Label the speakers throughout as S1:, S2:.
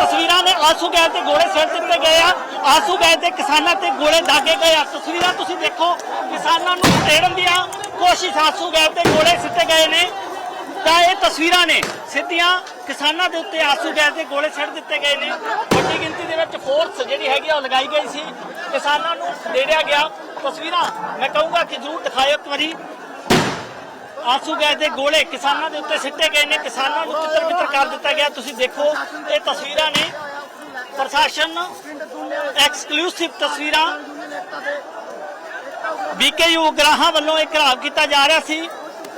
S1: ਤਸਵੀਰਾਂ ਨੇ ਆਸੂ ਗੈਸ ਤੇ ਗੋਲੇ ਸਿਰ ਦਿੱਤੇ ਗਏ ਆ। ਆਸੂ ਗੈਸ ਤੇ ਕਿਸਾਨਾਂ ਤੇ ਗੋਲੇ ਦਾਗੇ ਗਏ ਆ। ਤਸਵੀਰਾਂ ਤੁਸੀਂ ਦੇਖੋ, ਕਿਸਾਨਾਂ ਨੂੰ ਉਤੇੜਨ ਦੀਆਂ ਕੋਸ਼ਿਸ਼ ਆਸੂ ਗੈਸ ਤੇ ਗੋਲੇ ਸਿੱਟੇ ਗਏ ਨੇ। ਤਾਂ ਇਹ ਤਸਵੀਰਾਂ ਨੇ ਸਿੱਧੀਆਂ ਕਿਸਾਨਾਂ ਦੇ ਉੱਤੇ ਆਸੂ ਗੈਸ ਦੇ ਗੋਲੇ ਛੱਡ ਦਿੱਤੇ ਗਏ ਨੇ। ਵੱਡੀ ਗਿਣਤੀ ਦੇ ਵਿੱਚ ਫੋਰਸ ਜਿਹੜੀ ਹੈਗੀ ਆ ਉਹ ਲਗਾਈ ਗਈ ਸੀ। ਕਿਸਾਨਾਂ ਨੂੰ ਦੇੜਿਆ ਗਿਆ। ਤਸਵੀਰਾਂ ਮੈਂ ਕਹੂੰਗਾ ਕਿ ਜ਼ਰੂਰ ਦਿਖਾਇਓ ਇੱਕ ਵਾਰੀ। ਆਸੂ ਗੈਸ ਦੇ ਗੋਲੇ ਕਿਸਾਨਾਂ ਦੇ ਉੱਤੇ ਸਿੱਟੇ ਗਏ ਨੇ, ਕਿਸਾਨਾਂ ਨੂੰ ਕਿੱਤਰ ਕਿੱਤਰ ਕਰ ਦਿੱਤਾ ਗਿਆ, ਤੁਸੀਂ ਦੇਖੋ, ਇਹ ਤਸਵੀਰਾਂ ਨੇ ਪ੍ਰਸ਼ਾਸਨ ਐਕਸਕਲੂਸਿਵ ਤਸਵੀਰਾਂ ਬੀਕੇਯੂ ਗ੍ਰਾਹਾਂ ਵੱਲੋਂ ਇਹ ਘਰਾਵ ਕੀਤਾ ਜਾ ਰਿਹਾ ਸੀ,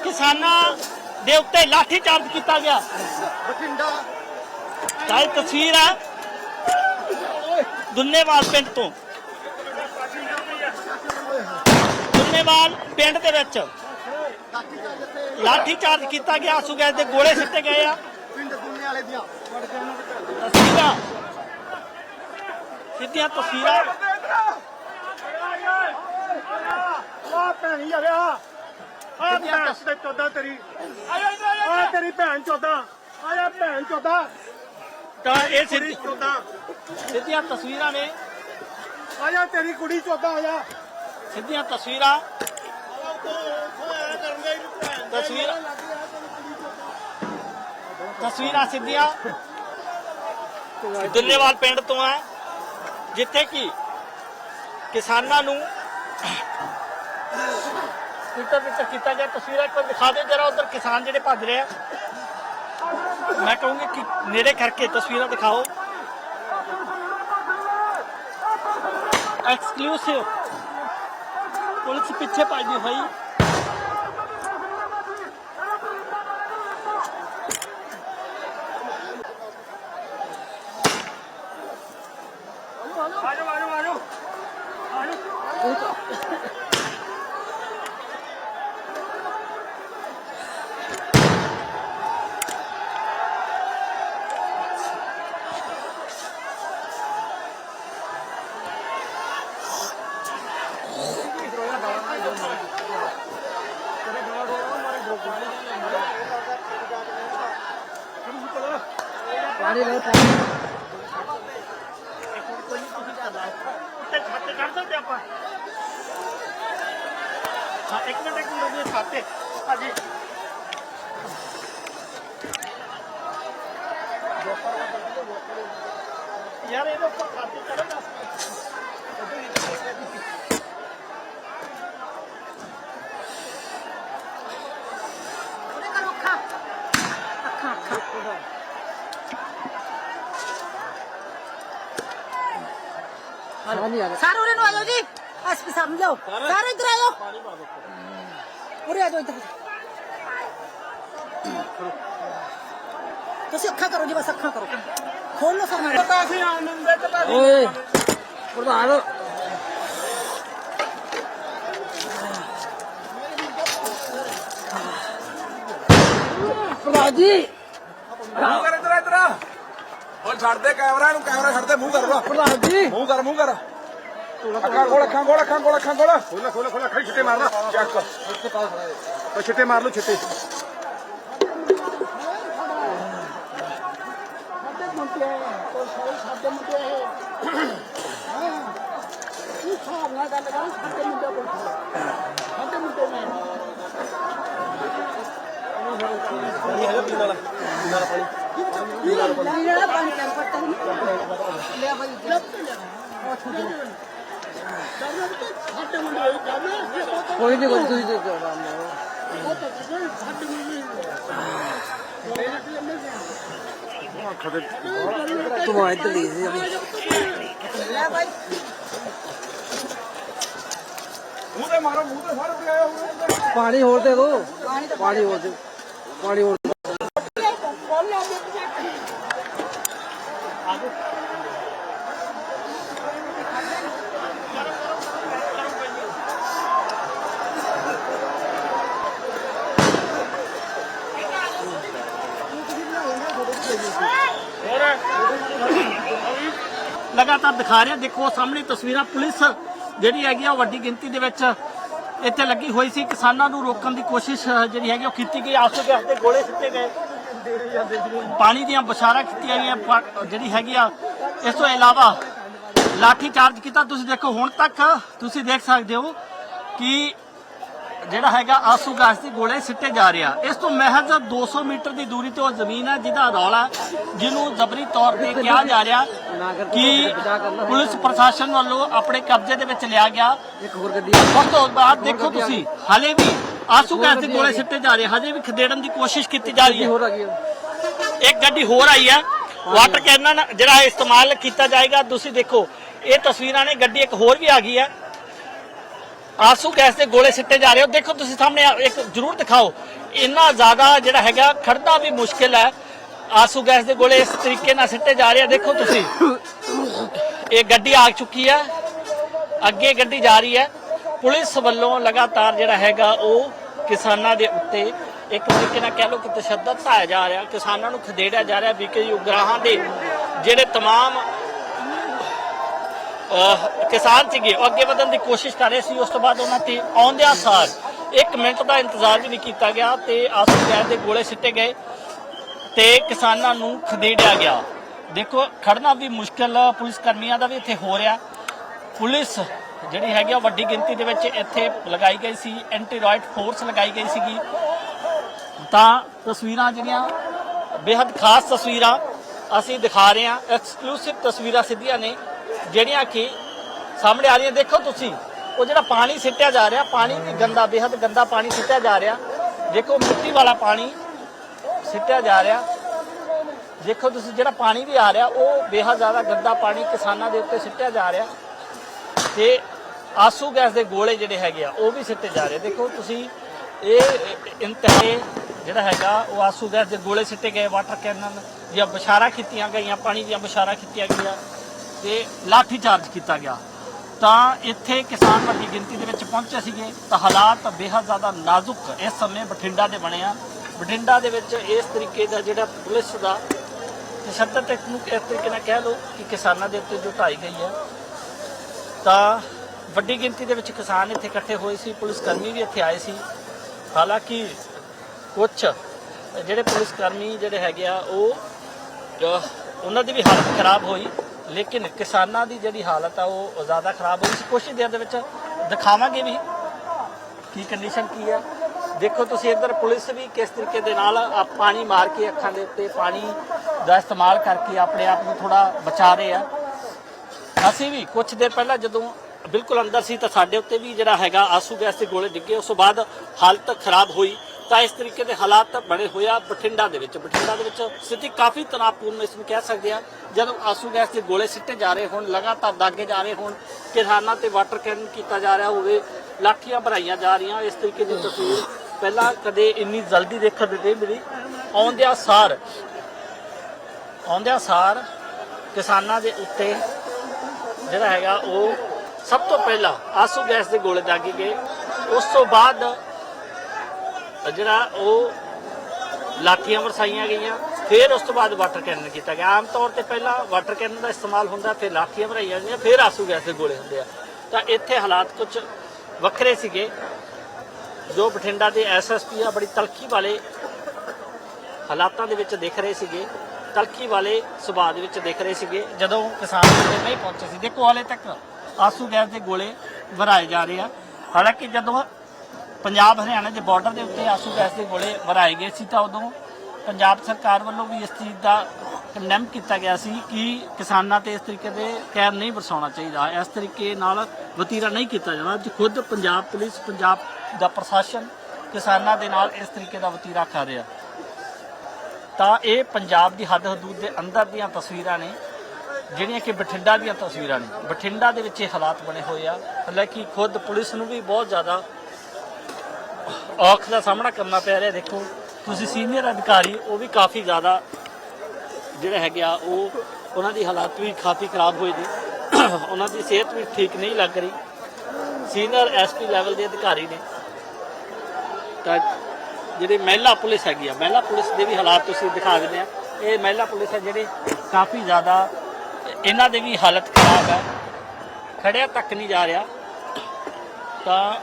S1: ਕਿਸਾਨਾਂ ਦੇ ਉੱਤੇ ਲਾਠੀ ਚਾਰਜ ਕੀਤਾ ਗਿਆ। ਤਾਂ ਤਸਵੀਰ ਆ ਦੁੰਨੇਵਾਲ ਪਿੰਡ ਤੋਂ। ਦੁੰਨੇਵਾਲ ਪਿੰਡ ਦੇ ਵਿੱਚ ਲਾਠੀ ਚਾਰਜ ਕੀਤਾ ਗਿਆ ਆਸੂ ਗੈਸ ਦੇ ਗੋਲੇ ਸਿੱਟੇ ਗਏ ਆ।
S2: ਪਿੰਡ ਦੁਨੀਆ ਵਾਲੇ ਦੀਆਂ।
S1: ਤਸਵੀਰਾਂ। ਸਿੱਧੀਆਂ ਤਸਵੀਰਾਂ।
S2: ਆ ਭੈਣੀ ਆ ਆ ਭੈਣ ਤੇ ਚੋਦਾ ਤੇਰੀ। ਆ ਤੇਰੀ ਭੈਣ ਚੋਦਾ। ਆ ਜਾ ਭੈਣ ਚੋਦਾ।
S1: ਤਾਂ ਇਹ ਸਿੱਧੀ-
S2: ਚੋਦਾ।
S1: ਸਿੱਧੀਆਂ ਤਸਵੀਰਾਂ ਨੇ।
S2: ਆ ਜਾ ਤੇਰੀ ਕੁੜੀ ਚੋਦਾ ਆ ਜਾ
S1: ਸਿੱਧੀਆਂ ਤਸਵੀਰਾਂ। ਤਸਵੀਰਾਂ ਤਸਵੀਰਾਂ ਸਿੱਧੀਆਂ। ਦੁੱਲੇਵਾਲ ਪਿੰਡ ਤੋਂ ਹੈ, ਜਿੱਥੇ ਕਿ ਕਿਸਾਨਾਂ ਨੂੰ ਕਿਤਾ ਕਿਤਾ ਕੀਤਾ ਗਿਆ। ਤਸਵੀਰਾਂ ਇੱਕ ਵਾਰ ਦਿਖਾ ਦਿਓ, ਜਰਾ ਉਧਰ ਕਿਸਾਨ ਜਿਹੜੇ ਭੱਜ ਰਹੇ ਆ। ਮੈਂ ਕਹੂੰਗੀ ਕਿ ਨੇੜੇ ਕਰਕੇ ਤਸਵੀਰਾਂ ਦਿਖਾਓ। ਐਕਸਕਲੂਸਿਵ ਪੁਲਿਸ ਪਿੱਛੇ ਭੱਜਦੀ ਹੋਈ।
S2: ਆ ਜਾ
S1: ਕਰ ਸਕਦੇ ਆਪਾਂ? ਹਾਂ, ਇੱਕ ਮਿੰਟ ਇੱਕ ਮਿੰਟ ਦੇ ਛਾਤੇ ਹਾਂਜੀ। ਯਾਰ, ਇਹਦੇ ਉੱਪਰ ਛਾਤੇ ਚੜ੍ਹਨਾ
S3: ਸਾਰੇ ਉਰੇ ਨੂੰ ਆ ਜਾਓ ਜੀ ਐਸਪੀ ਸਾਹਿਬ ਨੂੰ ਲਿਆਓ ਸਾਰੇ ਇੱਧਰ ਆ ਜਾਓ ਉਰੇ ਆ ਜਾਓ ਇੱਧਰ ਤੁਸੀਂ ਅੱਖਾਂ ਕਰੋ ਜੀ ਬਸ ਅੱਖਾਂ ਕਰੋ ਖੋਲ ਲਓ ਸਰਨਾ
S2: ਪਤਾ ਸੀ ਆਨੰਦ ਦੇ ਪਤਾ ਸੀ
S4: ਓਏ ਪ੍ਰਧਾਨ ਪ੍ਰਧਾਨ ਜੀ
S5: ਮੂੰਹ ਕਰ ਇਧਰ ਇਧਰ ਉਹ ਛੱਡ ਦੇ ਕੈਮਰਾ ਇਹਨੂੰ ਕੈਮਰਾ ਛੱਡ ਦੇ ਮੂੰਹ ਕਰ ਵਾ
S4: ਪ੍ਰਧਾਨ ਜੀ।
S5: ਮੂੰਹ ਕਰ ਮੂੰਹ ਕਰ। ਅੱਖਾਂ ਕੋਲ ਅੱਖਾਂ ਕੋਲ ਅੱਖਾਂ ਕੋਲ ਅੱਖਾਂ ਕੋਲ
S2: ਖੋਲਾ ਖੋਲਾ ਖੋਲਾ ਖੜੀ ਛਿੱਟੇ ਮਾਰਨਾ
S5: ਚੱਕ।
S2: ਉਹ ਛਿੱਟੇ ਮਾਰ ਲਓ ਛਿੱਟੇ।
S3: ਜਿਹੜਾ ਪਾਣੀ। ਟੈਂਪਰ ਤਾਂ ਲਿਆ ਭਾਈ
S4: ਕੋਈ ਨਹੀਂ ਕੋਈ ਤੁਸੀਂ ਦੇਖੋ ਆਰਾਮ ਨਾਲ। ਤੂੰ ਆ ਇੱਧਰ ਲਈ ਸੀ
S3: ਲੈ ਭਾਈ
S5: ਮੂੰਹ ਤੇ ਮਾਰੋ ਮੂੰਹ ਤੇ ਸਾਰੇ ਉੱਤੇ ਆਇਆ
S4: ਪਾਣੀ ਹੋਰ ਦੇ ਦੋ। ਪਾਣੀ ਹੋਰ ਦੇ। ਪਾਣੀ ਹੋਰ
S1: ਲਗਾਤਾਰ ਦਿਖਾ ਰਿਹਾ। ਦੇਖੋ, ਸਾਹਮਣੇ ਤਸਵੀਰਾਂ ਪੁਲਿਸ ਜਿਹੜੀ ਹੈਗੀ ਆ, ਉਹ ਵੱਡੀ ਗਿਣਤੀ ਦੇ ਵਿੱਚ ਇੱਥੇ ਲੱਗੀ ਹੋਈ ਸੀ। ਕਿਸਾਨਾਂ ਨੂੰ ਰੋਕਣ ਦੀ ਕੋਸ਼ਿਸ਼ ਜਿਹੜੀ ਹੈਗੀ ਉਹ ਕੀਤੀ ਗਈ। ਆਸੂ ਗੈਸ ਦੇ ਗੋਲੇ ਸਿੱਟੇ ਗਏ। ਪਾਣੀ ਦੀਆਂ ਬਸ਼ਾਰਾਂ ਕੀਤੀਆਂ ਗਈਆਂ। ਜਿਹੜੀ ਹੈਗੀ ਆ, ਇਸ ਤੋਂ ਇਲਾਵਾ ਲਾਠੀ ਚਾਰਜ ਕੀਤਾ। ਤੁਸੀਂ ਦੇਖੋ, ਹੁਣ ਤੱਕ ਤੁਸੀਂ ਦੇਖ ਸਕਦੇ ਹੋ ਕਿ ਜਿਹੜਾ ਹੈਗਾ ਆਸੂ ਗੈਸ ਦੇ ਗੋਲੇ ਸਿੱਟੇ ਜਾ ਰਿਹਾ। ਇਸ ਤੋਂ ਮਹਿਜ਼ 200 ਮੀਟਰ ਦੀ ਦੂਰੀ ਤੇ ਉਹ ਜ਼ਮੀਨ ਹੈ ਜਿਹਦਾ ਰੌਲਾ ਜਿਹਨੂੰ ਜ਼ਬਰੀ ਤੌਰ ਤੇ ਕਿਹਾ ਜਾ ਰਿਹਾ ਕਿ ਪੁਲਿਸ ਪ੍ਰਸ਼ਾਸਨ ਵੱਲੋਂ ਆਪਣੇ ਕਬਜ਼ੇ ਦੇ ਵਿੱਚ ਲਿਆ ਗਿਆ।
S4: ਇੱਕ ਹੋਰ ਗੱਡੀ
S1: ਉਸ ਤੋਂ ਬਾਅਦ ਦੇਖੋ ਤੁਸੀਂ ਹਾਲੇ ਵੀ ਆਸੂ ਗੈਸ ਦੇ ਗੋਲੇ ਸਿੱਟੇ ਜਾ ਰਹੇ ਹਜੇ ਵੀ ਖਦੇੜਨ ਦੀ ਕੋਸ਼ਿਸ਼ ਕੀਤੀ ਜਾ ਰਹੀ ਹੈ। ਇੱਕ ਗੱਡੀ ਹੋਰ ਆਈ ਹੈ ਵਾਟਰ ਕੈਨਨ ਜਿਹੜਾ ਇਸਤੇਮਾਲ ਕੀਤਾ ਜਾਏਗਾ। ਤੁਸੀਂ ਦੇਖੋ ਇਹ ਤਸਵੀਰਾਂ ਨੇ ਗੱਡੀ ਇੱਕ ਹੋਰ ਵੀ ਆ ਗਈ ਹੈ। ਆਸੂ ਗੈਸ ਦੇ ਗੋਲੇ ਸਿੱਟੇ ਜਾ ਰਹੇ ਹੋ ਦੇਖੋ ਤੁਸੀਂ ਸਾਹਮਣੇ ਇੱਕ ਜ਼ਰੂਰ ਦਿਖਾਓ ਇੰਨਾ ਜ਼ਿਆਦਾ ਜਿਹੜਾ ਹੈਗਾ ਖੜਨਾ ਵੀ ਮੁਸ਼ਕਿਲ ਹੈ ਆਸੂ ਗੈਸ ਦੇ ਗੋਲੇ ਇਸ ਤਰੀਕੇ ਨਾਲ ਸਿੱਟੇ ਜਾ ਰਹੇ ਆ ਦੇਖੋ ਤੁਸੀਂ ਇਹ ਗੱਡੀ ਆ ਚੁੱਕੀ ਹੈ ਅੱਗੇ ਗੱਡੀ ਜਾ ਰਹੀ ਹੈ ਪੁਲਿਸ ਵੱਲੋਂ ਲਗਾਤਾਰ ਜਿਹੜਾ ਹੈਗਾ ਉਹ ਕਿਸਾਨਾਂ ਦੇ ਉੱਤੇ ਇੱਕ ਤਰੀਕੇ ਨਾਲ ਕਹਿ ਲਓ ਕਿ ਤਸ਼ੱਦਦ ਢਾਇਆ ਜਾ ਰਿਹਾ ਕਿਸਾਨਾਂ ਨੂੰ ਖਦੇੜਿਆ ਜਾ ਰਿਹਾ ਬੀਕੇ ਉਗਰਾਹਾਂ ਦੇ ਜਿਹੜੇ ਤਮਾਮ ਕਿਸਾਨ ਸੀਗੇ, ਉਹ ਅੱਗੇ ਵਧਣ ਦੀ ਕੋਸ਼ਿਸ਼ ਕਰ ਰਹੇ ਸੀ। ਉਸ ਤੋਂ ਬਾਅਦ ਉਹਨਾਂ ਤੇ ਆਉਂਦਿਆਂ ਸਾਰ ਇੱਕ ਮਿੰਟ ਦਾ ਇੰਤਜ਼ਾਰ ਵੀ ਨਹੀਂ ਕੀਤਾ ਗਿਆ ਤੇ ਆਸੂ ਗੈਸ ਦੇ ਗੋਲੇ ਸਿੱਟੇ ਗਏ ਤੇ ਕਿਸਾਨਾਂ ਨੂੰ ਖਦੇੜਿਆ ਗਿਆ। ਦੇਖੋ ਖੜਨਾ ਵੀ ਮੁਸ਼ਕਲ ਪੁਲਿਸ ਕਰਮੀਆਂ ਦਾ ਵੀ ਇੱਥੇ ਹੋ ਰਿਹਾ। ਪੁਲਿਸ ਜਿਹੜੀ ਹੈਗੀ ਆ ਵੱਡੀ ਗਿਣਤੀ ਦੇ ਵਿੱਚ ਇੱਥੇ ਲਗਾਈ ਗਈ ਸੀ। ਐਂਟੀ ਰਾਈਟ ਫੋਰਸ ਲਗਾਈ ਗਈ ਸੀਗੀ। ਤਾਂ ਤਸਵੀਰਾਂ ਜਿਹੜੀਆਂ ਬੇहद ਖਾਸ ਤਸਵੀਰਾਂ ਅਸੀਂ ਦਿਖਾ ਰਹੇ ਹਾਂ। ਐਕਸਕਲੂਸਿਵ ਤਸਵੀਰਾਂ ਸਿੱਧੀਆਂ ਨੇ। ਜਿਹੜੀਆਂ ਕਿ ਸਾਹਮਣੇ ਆ ਰਹੀਆਂ, ਦੇਖੋ ਤੁਸੀਂ, ਉਹ ਜਿਹੜਾ ਪਾਣੀ ਸਿੱਟਿਆ ਜਾ ਰਿਹਾ, ਪਾਣੀ ਵੀ ਗੰਦਾ ਬੇहद ਗੰਦਾ ਪਾਣੀ ਸਿੱਟਿਆ ਜਾ ਰਿਹਾ। ਦੇਖੋ, ਮਿੱਟੀ ਵਾਲਾ ਪਾਣੀ ਸਿੱਟਿਆ ਜਾ ਰਿਹਾ। ਦੇਖੋ ਤੁਸੀਂ, ਜਿਹੜਾ ਪਾਣੀ ਵੀ ਆ ਰਿਹਾ, ਉਹ ਬੇਹੱਦ ਜ਼ਿਆਦਾ ਗੰਦਾ ਪਾਣੀ ਕਿਸਾਨਾਂ ਦੇ ਉੱਤੇ ਸਿੱਟਿਆ ਜਾ ਰਿਹਾ। ਤੇ ਆਸੂ ਗੈਸ ਦੇ ਗੋਲੇ ਜਿਹੜੇ ਹੈਗੇ ਆ, ਉਹ ਵੀ ਸਿੱਟੇ ਜਾ ਰਹੇ। ਦੇਖੋ ਤੁਸੀਂ, ਇਹ ਇੰਤਹੇ ਜਿਹੜਾ ਹੈਗਾ, ਉਹ ਆਸੂ ਗੈਸ ਦੇ ਗੋਲੇ ਸਿੱਟੇ ਗਏ, ਵਾਟਰ ਕੈਨਨ ਜਾਂ ਬਸ਼ਾਰਾ ਕੀਤੀਆਂ ਗਈਆਂ, ਪਾਣੀ ਦੀਆਂ ਬਸ਼ਾਰਾ ਕੀਤੀਆਂ ਗਈਆਂ। ਤੇ ਲਾਠੀ ਚਾਰਜ ਕੀਤਾ ਗਿਆ। ਤਾਂ ਇੱਥੇ ਕਿਸਾਨ ਵੱਡੀ ਗਿਣਤੀ ਦੇ ਵਿੱਚ ਪਹੁੰਚੇ ਸੀਗੇ। ਤਾਂ ਹਾਲਾਤ ਬੇਹੱਦ ਜ਼ਿਆਦਾ ਨਾਜ਼ੁਕ ਇਸ ਸਮੇਂ ਬਠਿੰਡਾ ਦੇ ਬਣੇ ਆ। ਬਠਿੰਡਾ ਦੇ ਵਿੱਚ ਇਸ ਤਰੀਕੇ ਦਾ ਜਿਹੜਾ ਪੁਲਿਸ ਦਾ ਤਸ਼ੱਦਦ ਇੱਕ ਨੂੰ ਇਸ ਤਰੀਕੇ ਨਾਲ ਕਹਿ ਲਓ ਕਿ ਕਿਸਾਨਾਂ ਦੇ ਉੱਤੇ ਜੋ ਢਾਈ ਗਈ ਹੈ। ਤਾਂ ਵੱਡੀ ਗਿਣਤੀ ਦੇ ਵਿੱਚ ਕਿਸਾਨ ਇੱਥੇ ਇਕੱਠੇ ਹੋਏ ਸੀ, ਪੁਲਿਸ ਕਰਮੀ ਵੀ ਇੱਥੇ ਆਏ ਸੀ। ਹਾਲਾਂਕਿ ਕੁਝ ਜਿਹੜੇ ਪੁਲਿਸ ਕਰਮੀ ਜਿਹੜੇ ਹੈਗੇ ਆ, ਉਹ ਉਹਨਾਂ ਦੀ ਵੀ ਹਾਲਤ ਖਰਾਬ ਹੋਈ। ਲੇਕਿਨ ਕਿਸਾਨਾਂ ਦੀ ਜਿਹੜੀ ਹਾਲਤ ਆ, ਉਹ ਜ਼ਿਆਦਾ ਖਰਾਬ ਹੋਈ ਸੀ। ਕੁਛ ਹੀ ਦੇਰ ਦੇ ਵਿੱਚ ਦਿਖਾਵਾਂਗੇ ਵੀ ਕੀ ਕੰਡੀਸ਼ਨ ਕੀ ਹੈ ਦੇਖੋ, ਤੁਸੀਂ ਇੱਧਰ ਪੁਲਿਸ ਵੀ ਕਿਸ ਤਰੀਕੇ ਦੇ ਨਾਲ ਪਾਣੀ ਮਾਰ ਕੇ ਅੱਖਾਂ ਦੇ ਉੱਤੇ ਪਾਣੀ ਦਾ ਇਸਤੇਮਾਲ ਕਰਕੇ ਆਪਣੇ ਆਪ ਨੂੰ ਥੋੜਾ ਬਚਾ ਰਹੇ ਆ। ਅਸੀਂ ਵੀ ਕੁਝ ਦੇਰ ਪਹਿਲਾਂ ਜਦੋਂ ਬਿਲਕੁਲ ਅੰਦਰ ਸੀ ਤਾਂ ਸਾਡੇ ਉੱਤੇ ਵੀ ਜਿਹੜਾ ਹੈਗਾ ਆਸੂ ਗੈਸ ਦੇ ਗੋਲੇ ਡਿੱਗੇ। ਉਸ ਤੋਂ ਬਾਅਦ ਹਾਲਤ ਖਰਾਬ ਹੋਈ। ਤਾਂ ਇਸ ਤਰੀਕੇ ਦੇ ਹਾਲਾਤ ਬਣੇ ਹੋਏ ਆ ਬਠਿੰਡਾ ਦੇ ਵਿੱਚ। ਬਠਿੰਡਾ ਦੇ ਵਿੱਚ ਸਥਿਤੀ ਕਾਫੀ ਤਣਾਅਪੂਰਨ ਇਸ ਨੂੰ ਕਹਿ ਸਕਦੇ ਆ। ਜਦੋਂ ਆਸੂ ਗੈਸ ਦੇ ਗੋਲੇ ਸਿੱਟੇ ਜਾ ਰਹੇ ਹੋਣ, ਲਗਾਤਾਰ ਦਾਗੇ ਜਾ ਰਹੇ ਹੋਣ, ਕਿਸਾਨਾਂ ਤੇ ਵਾਟਰ ਕੈਨਨ ਕੀਤਾ ਜਾ ਰਿਹਾ ਹੋਵੇ, ਲਾਠੀਆਂ ਭਰਾਈਆਂ ਜਾ ਰਹੀਆਂ, ਇਸ ਤਰੀਕੇ ਦੀ ਤਸਵੀਰ ਪਹਿਲਾਂ ਕਦੇ ਇੰਨੀ ਜਲਦੀ ਦੇਖਣ ਦੇ ਨਹੀਂ ਮਿਲੀ। ਆਉਂਦਿਆਂ ਸਾਰ ਆਉਂਦਿਆਂ ਸਾਰ ਕਿਸਾਨਾਂ ਦੇ ਉੱਤੇ ਜਿਹੜਾ ਹੈਗਾ ਉਹ ਸਭ ਤੋਂ ਪਹਿਲਾਂ ਆਸੂ ਗੈਸ ਦੇ ਗੋਲੇ ਦਾਗੇ ਗਏ। ਉਸ ਤੋਂ ਬਾਅਦ ਜਿਹੜਾ ਉਹ ਲਾਠੀਆਂ ਵਰਸਾਈਆਂ ਗਈਆਂ, ਫਿਰ ਉਸ ਤੋਂ ਬਾਅਦ ਵਾਟਰ ਕੈਨਨ ਕੀਤਾ ਗਿਆ। ਆਮ ਤੌਰ ਤੇ ਪਹਿਲਾਂ ਵਾਟਰ ਕੈਨਨ ਦਾ ਇਸਤੇਮਾਲ ਹੁੰਦਾ, ਫਿਰ ਲਾਠੀਆਂ ਭਰਾਈਆਂ ਜਾਂਦੀਆਂ ਫਿਰ ਆਸੂ ਗੈਸ ਦੇ ਗੋਲੇ ਹੁੰਦੇ ਆ। ਤਾਂ ਇੱਥੇ ਹਾਲਾਤ ਕੁਝ ਵੱਖਰੇ ਸੀਗੇ। ਜੋ ਬਠਿੰਡਾ ਦੇ ਐਸਐਸਪੀ ਆ, ਬੜੀ ਤਲਖੀ ਵਾਲੇ ਹਾਲਾਤਾਂ ਦੇ ਵਿੱਚ ਦੇਖ ਰਹੇ ਸੀਗੇ। ਤਲਖੀ ਵਾਲੇ ਸੁਭਾਅ ਦੇ ਵਿੱਚ ਦੇਖ ਰਹੇ ਸੀਗੇ। ਜਦੋਂ ਕਿਸਾਨ ਜਿਹੜੇ ਨਹੀਂ ਪਹੁੰਚੇ ਸੀ, ਦੇਖੋ ਹਾਲੇ ਤੱਕ ਆਸੂ ਗੈਸ ਦੇ ਗੋਲੇ ਵਰਾਏ ਜਾ ਰਹੇ ਆ। ਹਾਲਾਂਕਿ ਜਦੋਂ ਪੰਜਾਬ ਹਰਿਆਣਾ ਦੇ ਬਾਰਡਰ ਦੇ ਉੱਤੇ ਆਸੂ ਗੈਸ ਦੇ ਗੋਲੇ ਵਰਾਏ ਗਏ ਸੀ ਤਾਂ ਉਦੋਂ ਪੰਜਾਬ ਸਰਕਾਰ ਵੱਲੋਂ ਵੀ ਇਸ ਚੀਜ਼ ਦਾ ਕੰਡੈਮ ਕੀਤਾ ਗਿਆ ਸੀ ਕਿ ਕਿਸਾਨਾਂ ਤੇ ਇਸ ਤਰੀਕੇ ਦੇ ਕੈਮ ਨਹੀਂ ਵਰਸਾਉਣਾ ਚਾਹੀਦਾ। ਇਸ ਤਰੀਕੇ ਨਾਲ ਵਤੀਰਾ ਨਹੀਂ ਕੀਤਾ ਜਾਣਾ। ਅੱਜ ਖੁਦ ਪੰਜਾਬ ਪੁਲਿਸ, ਪੰਜਾਬ ਦਾ ਪ੍ਰਸ਼ਾਸਨ ਕਿਸਾਨਾਂ ਦੇ ਨਾਲ ਇਸ ਤਰੀਕੇ ਦਾ ਵਤੀਰਾ ਕਰ ਰਿਹਾ। ਤਾਂ ਇਹ ਪੰਜਾਬ ਦੀ ਹੱਦ ਹਦੂਦ ਦੇ ਅੰਦਰ ਦੀਆਂ ਤਸਵੀਰਾਂ ਨੇ, ਜਿਹੜੀਆਂ ਕਿ ਬਠਿੰਡਾ ਦੀਆਂ ਤਸਵੀਰਾਂ ਨੇ। ਬਠਿੰਡਾ ਦੇ ਵਿੱਚ ਇਹ ਹਾਲਾਤ ਬਣੇ ਹੋਏ ਆ। ਹਾਲਾਂਕਿ ਖੁਦ ਪੁਲਿਸ ਨੂੰ ਵੀ ਬਹੁਤ ਜ਼ਿਆਦਾ ਔਖ ਦਾ ਸਾਹਮਣਾ ਕਰਨਾ ਪੈ ਰਿਹਾ, ਦੇਖੋ। ਤੁਸੀਂ ਸੀਨੀਅਰ ਅਧਿਕਾਰੀ, ਉਹ ਵੀ ਕਾਫੀ ਜ਼ਿਆਦਾ ਜਿਹੜੇ ਹੈਗੇ ਆ, ਉਹ ਉਹਨਾਂ ਦੀ ਹਾਲਾਤ ਵੀ ਕਾਫੀ ਖਰਾਬ ਹੋਏ ਨੇ। ਉਹਨਾਂ ਦੀ ਸਿਹਤ ਵੀ ਠੀਕ ਨਹੀਂ ਲੱਗ ਰਹੀ। ਸੀਨੀਅਰ ਐਸਪੀ ਲੈਵਲ ਦੇ ਅਧਿਕਾਰੀ ਨੇ। ਤਾਂ ਜਿਹੜੇ ਮਹਿਲਾ ਪੁਲਿਸ ਹੈਗੀ ਆ, ਮਹਿਲਾ ਪੁਲਿਸ ਦੇ ਵੀ ਹਾਲਾਤ ਤੁਸੀਂ ਦਿਖਾ ਦਿੰਦੇ ਆ। ਇਹ ਮਹਿਲਾ ਪੁਲਿਸ ਹੈ ਜਿਹੜੇ ਕਾਫੀ ਜ਼ਿਆਦਾ, ਇਹਨਾਂ ਦੇ ਵੀ ਹਾਲਤ ਖਰਾਬ ਹੈ ਖੜਿਆ ਤੱਕ ਨਹੀਂ ਜਾ ਰਿਹਾ। ਤਾਂ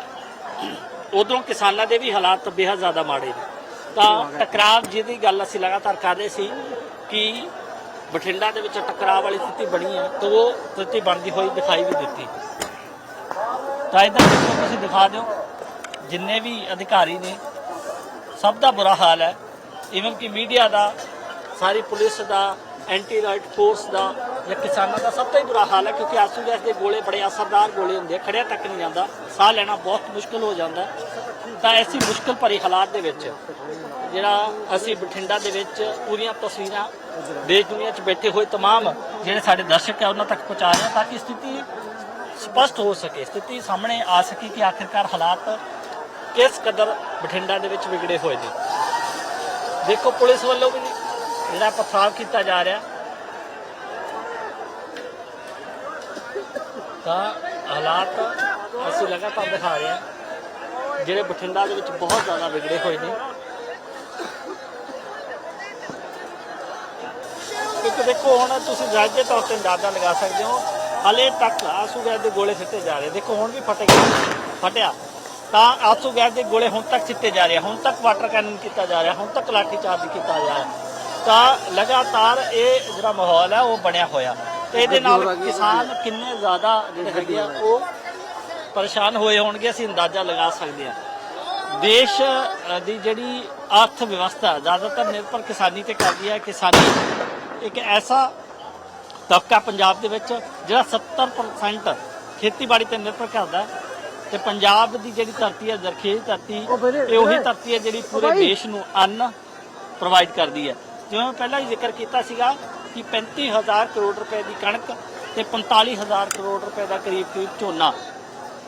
S1: ਉਧਰੋਂ ਕਿਸਾਨਾਂ ਦੇ ਵੀ ਹਾਲਾਤ ਬੇहद ਜ਼ਿਆਦਾ ਮਾੜੇ ਨੇ। ਤਾਂ ਟਕਰਾਵ ਜਿਹਦੀ ਗੱਲ ਅਸੀਂ ਲਗਾਤਾਰ ਕਰ ਰਹੇ ਸੀ ਕਿ ਬਠਿੰਡਾ ਦੇ ਵਿੱਚ ਟਕਰਾਅ ਵਾਲੀ ਸਥਿਤੀ ਬਣੀ ਹੈ ਤਾਂ ਉਹ ਸਥਿਤੀ ਬਣਦੀ ਹੋਈ ਦਿਖਾਈ ਵੀ ਦਿੱਤੀ। ਤਾਂ ਦੇਖੋ ਤੁਸੀਂ ਦਿਖਾ ਦਿਓ ਜਿੰਨੇ ਵੀ ਅਧਿਕਾਰੀ ਨੇ ਸਭ ਦਾ ਬੁਰਾ ਹਾਲ ਹੈ। ਇਵਨ ਕਿ ਮੀਡੀਆ ਦਾ ਸਾਰੀ ਪੁਲਿਸ ਦਾ ਐਂਟੀ ਰਾਈਟ ਫੋਰਸ ਦਾ ਜਾਂ ਕਿਸਾਨਾਂ ਦਾ ਸਭ ਤੋਂ ਹੀ ਬੁਰਾ ਹਾਲ ਹੈ ਕਿਉਂਕਿ ਆਸੂ ਗੈਸ ਦੇ ਗੋਲੇ ਬੜੇ ਅਸਰਦਾਰ ਗੋਲੇ ਹੁੰਦੇ ਆ ਖੜਿਆ ਤੱਕ ਨਹੀਂ ਜਾਂਦਾ ਸਾਹ ਲੈਣਾ ਬਹੁਤ ਮੁਸ਼ਕਲ ਹੋ ਜਾਂਦਾ ਹੈ। ਤਾਂ ਐਸੀ ਮੁਸ਼ਕਲ ਭਰੀ ਹਾਲਾਤ ਦੇ ਵਿੱਚ ਜਿਹੜਾ ਅਸੀਂ ਬਠਿੰਡਾ ਦੇ ਵਿੱਚ ਪੂਰੀਆਂ ਤਸਵੀਰਾਂ ਦੇਸ਼ ਦੁਨੀਆ 'ਚ ਬੈਠੇ ਹੋਏ तमाम ਜਿਹੜੇ ਸਾਡੇ ਦਰਸ਼ਕ ਹੈ ਉਹਨਾਂ ਤੱਕ ਪਹੁੰਚਾ ਰਹੇ ਹਾਂ ਤਾਂ ਕਿ ਸਥਿਤੀ ਸਪਸ਼ਟ ਹੋ ਸਕੇ ਸਥਿਤੀ ਸਾਹਮਣੇ ਆ ਸਕੇ ਕਿ ਆਖਿਰਕਾਰ ਹਾਲਾਤ ਕਿਸ ਕਦਰ ਬਠਿੰਡਾ ਦੇ ਵਿੱਚ ਵਿਗੜੇ ਹੋਏ ਨੇ ਦੇਖੋ ਪੁਲਿਸ ਵੱਲੋਂ ਵੀ ਜਿਹੜਾ ਪਥਰਾਵ ਕੀਤਾ ਜਾ ਰਿਹਾ ਤਾਂ ਹਾਲਾਤ ਅਸੀਂ ਲਗਾਤਾਰ ਦਿਖਾ ਰਹੇ ਹਾਂ। ਜਿਹੜੇ ਬਠਿੰਡਾ ਦੇ ਵਿੱਚ ਬਹੁਤ ਜ਼ਿਆਦਾ ਵਿਗੜੇ ਹੋਏ ਨੇ। ਕਿਉਂਕਿ ਦੇਖੋ ਹੁਣ ਤੁਸੀਂ ਜਾਇਜ਼ੇ ਤੌਰ ਤੇ ਅੰਦਾਜ਼ਾ ਲਗਾ ਸਕਦੇ ਹੋ ਹਲੇ ਤੱਕ ਆਸੂ ਗੈਸ ਦੇ ਗੋਲੇ ਸਿੱਟੇ ਜਾ ਰਹੇ। ਦੇਖੋ ਹੁਣ ਵੀ ਫਟੇ ਗਿਆ ਫਟਿਆ। ਤਾਂ ਆਸੂ ਗੈਸ ਦੇ ਗੋਲੇ ਹੁਣ ਤੱਕ ਸਿੱਟੇ ਜਾ ਰਹੇ ਆ, ਹੁਣ ਤੱਕ ਵਾਟਰ ਕੈਨਨ ਕੀਤਾ ਜਾ ਰਿਹਾ ਹੁਣ ਤੱਕ ਲਾਠੀ ਚਾਰਜ ਕੀਤਾ ਜਾ ਰਿਹਾ। ਤਾਂ ਲਗਾਤਾਰ ਇਹ ਜਿਹੜਾ ਮਾਹੌਲ ਹੈ ਉਹ ਬਣਿਆ ਹੋਇਆ। ਤੇ ਇਹਦੇ ਨਾਲ ਕਿਸਾਨ ਕਿੰਨੇ ਜ਼ਿਆਦਾ ਜਿਹੜੇ ਹੈਗੇ ਆ ਉਹ ਪਰੇਸ਼ਾਨ ਹੋਏ ਹੋਣਗੇ ਅਸੀਂ ਅੰਦਾਜ਼ਾ ਲਗਾ ਸਕਦੇ ਹਾਂ। ਦੇਸ਼ ਦੀ ਜਿਹੜੀ ਅਰਥ ਵਿਵਸਥਾ ਜ਼ਿਆਦਾਤਰ ਨਿਰਭਰ ਕਿਸਾਨੀ ਤੇ ਕਰਦੀ ਹੈ। ਕਿਸਾਨੀ ਇੱਕ ਐਸਾ ਤਬਕਾ ਪੰਜਾਬ ਦੇ ਵਿੱਚ ਜਿਹੜਾ 70% ਖੇਤੀਬਾੜੀ ਤੇ ਨਿਰਭਰ ਕਰਦਾ ਤੇ ਪੰਜਾਬ ਦੀ ਜਿਹੜੀ ਧਰਤੀ ਹੈ ਜ਼ਰਖੇਜ਼ ਧਰਤੀ ਇਹ ਉਹੀ ਧਰਤੀ ਹੈ ਜਿਹੜੀ ਪੂਰੇ ਦੇਸ਼ ਨੂੰ ਅੰਨ ਪ੍ਰੋਵਾਈਡ ਕਰਦੀ ਹੈ। ਜਿਵੇਂ ਪਹਿਲਾਂ ਹੀ ਜ਼ਿਕਰ ਕੀਤਾ ਸੀਗਾ ਕਿ 35000 ਕਰੋੜ ਰੁਪਏ ਦੀ ਕਣਕ ਤੇ 45000 ਕਰੋੜ ਰੁਪਏ ਦਾ ਕਰੀਬ ਕਰੀਬ ਝੋਨਾ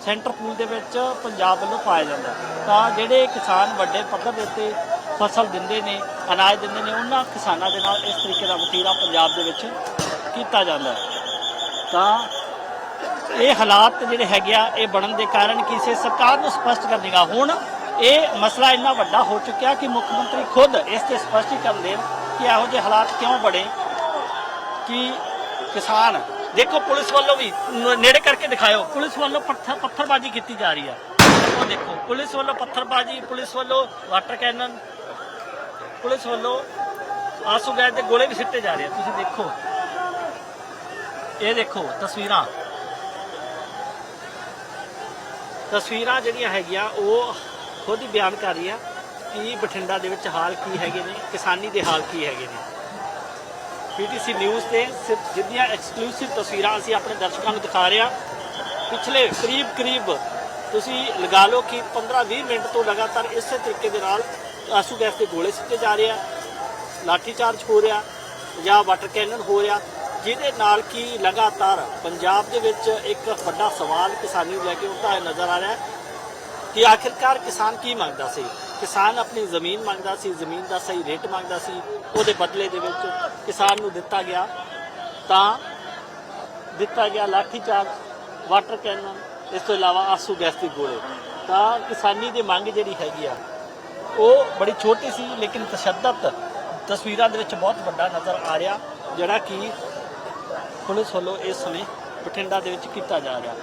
S1: ਸੈਂਟਰ ਪੂਲ ਦੇ ਵਿੱਚ ਪੰਜਾਬ ਵੱਲੋਂ ਪਾਇਆ ਜਾਂਦਾ ਤਾਂ ਜਿਹੜੇ ਕਿਸਾਨ ਵੱਡੇ ਪੱਧਰ ਦੇ ਉੱਤੇ ਫਸਲ ਦਿੰਦੇ ਨੇ, ਅਨਾਜ ਦਿੰਦੇ ਨੇ, ਉਹਨਾਂ ਕਿਸਾਨਾਂ ਦੇ ਨਾਲ ਇਸ ਤਰੀਕੇ ਦਾ ਵਤੀਰਾ ਪੰਜਾਬ ਦੇ ਵਿੱਚ ਕੀਤਾ ਜਾਂਦਾ ਤਾਂ ਇਹ ਹਾਲਾਤ ਜਿਹੜੇ ਹੈਗੇ ਆ, ਇਹ ਬਣਨ ਦੇ ਕਾਰਨ ਕਿਸੇ ਸਰਕਾਰ ਨੂੰ ਸਪਸ਼ਟ ਕਰਨੇਗਾ ਹੁਣ ਇਹ ਮਸਲਾ ਇੰਨਾ ਵੱਡਾ ਹੋ ਚੁੱਕਿਆ ਕਿ ਮੁੱਖ ਮੰਤਰੀ ਖੁਦ ਇਸ ਤੇ ਸਪਸ਼ਟੀਕਰਨ ਦੇਣ ਕਿ ਇਹੋ ਜਿਹੇ ਹਾਲਾਤ ਕਿਉਂ ਬਣੇ। ਕਿ ਕਿਸਾਨ, ਦੇਖੋ ਪੁਲਿਸ ਵੱਲੋਂ ਵੀ ਨ- ਨੇੜੇ ਕਰਕੇ ਦਿਖਾਇਓ। ਪੁਲਿਸ ਵੱਲੋਂ ਪੱਥਰ, ਪੱਥਰਬਾਜ਼ੀ ਕੀਤੀ ਜਾ ਰਹੀ ਹੈ। ਉਹ ਦੇਖੋ, ਪੁਲਿਸ ਵੱਲੋਂ ਪੱਥਰਬਾਜ਼ੀ, ਪੁਲਿਸ ਵੱਲੋਂ ਵਾਟਰ ਕੈਨਨ, ਪੁਲਿਸ ਵੱਲੋਂ ਆਸੂ ਗੈਸ ਦੇ ਗੋਲੇ ਵੀ ਸਿੱਟੇ ਜਾ ਰਹੇ ਆ। ਤੁਸੀਂ ਦੇਖੋ। ਇਹ ਦੇਖੋ, ਤਸਵੀਰਾਂ। ਤਸਵੀਰਾਂ ਜਿਹੜੀਆਂ ਹੈਗੀਆਂ, ਉਹ ਖੁਦ ਹੀ ਬਿਆਨ ਕਰ ਰਹੀਆਂ ਕਿ ਬਠਿੰਡਾ ਦੇ ਵਿੱਚ ਹਾਲ ਕੀ ਹੈਗੇ ਨੇ, ਕਿਸਾਨੀ ਦੇ ਹਾਲ ਕੀ ਹੈਗੇ ਨੇ। ਪੀਟੀਸੀ ਨਿਊਜ਼ ਤੇ ਸਿਰਫ ਜਿੰਨੀਆਂ ਐਕਸਕਲੂਸਿਵ ਤਸਵੀਰਾਂ ਅਸੀਂ ਆਪਣੇ ਦਰਸ਼ਕਾਂ ਨੂੰ ਦਿਖਾ ਰਹੇ ਹਾਂ, ਪਿਛਲੇ ਕਰੀਬ ਕਰੀਬ ਤੁਸੀਂ ਲਗਾ ਲਓ ਕਿ 15-20 ਮਿੰਟ ਤੋਂ ਲਗਾਤਾਰ ਇਸੇ ਤਰੀਕੇ ਦੇ ਨਾਲ ਆਸੂ ਗੈਸ ਦੇ ਗੋਲੇ ਸਿੱਟੇ ਜਾ ਰਹੇ ਆ, ਲਾਠੀ ਚਾਰਜ ਹੋ ਰਿਹਾ ਜਾਂ ਵਾਟਰ ਕੈਨਨ ਹੋ ਰਿਹਾ, ਜਿਹਦੇ ਨਾਲ ਕਿ ਲਗਾਤਾਰ ਪੰਜਾਬ ਦੇ ਵਿੱਚ ਇੱਕ ਵੱਡਾ ਸਵਾਲ ਕਿਸਾਨੀ ਨੂੰ ਲੈ ਕੇ ਉੱਠਦਾ ਨਜ਼ਰ ਆ ਰਿਹਾ ਕਿ ਆਖਿਰਕਾਰ ਕਿਸਾਨ ਕੀ ਮੰਗਦਾ ਸੀ? ਕਿਸਾਨ ਆਪਣੀ ਜ਼ਮੀਨ ਮੰਗਦਾ ਸੀ, ਜ਼ਮੀਨ ਦਾ ਸਹੀ ਰੇਟ ਮੰਗਦਾ ਸੀ, ਉਹਦੇ ਬਦਲੇ ਦੇ ਵਿੱਚ ਕਿਸਾਨ ਨੂੰ ਦਿੱਤਾ ਗਿਆ। ਤਾਂ ਦਿੱਤਾ ਗਿਆ ਲਾਠੀ ਚਾਰਜ ਵਾਟਰ ਕੈਨਨ, ਇਸ ਤੋਂ ਇਲਾਵਾ ਆਸੂ ਗੈਸ ਦੇ ਗੋਲੇ। ਤਾਂ ਕਿਸਾਨੀ ਦੀ ਮੰਗ ਜਿਹੜੀ ਹੈਗੀ ਆ, ਉਹ ਬੜੀ ਛੋਟੀ ਸੀ, ਲੇਕਿਨ ਤਸ਼ੱਦਦ ਤਸਵੀਰਾਂ ਦੇ ਵਿੱਚ ਬਹੁਤ ਵੱਡਾ ਨਜ਼ਰ ਆ ਰਿਹਾ, ਜਿਹੜਾ ਕਿ ਪੁਲਿਸ ਵੱਲੋਂ ਇਸ ਸਮੇਂ ਬਠਿੰਡਾ ਦੇ ਵਿੱਚ ਕੀਤਾ ਜਾ ਰਿਹਾ।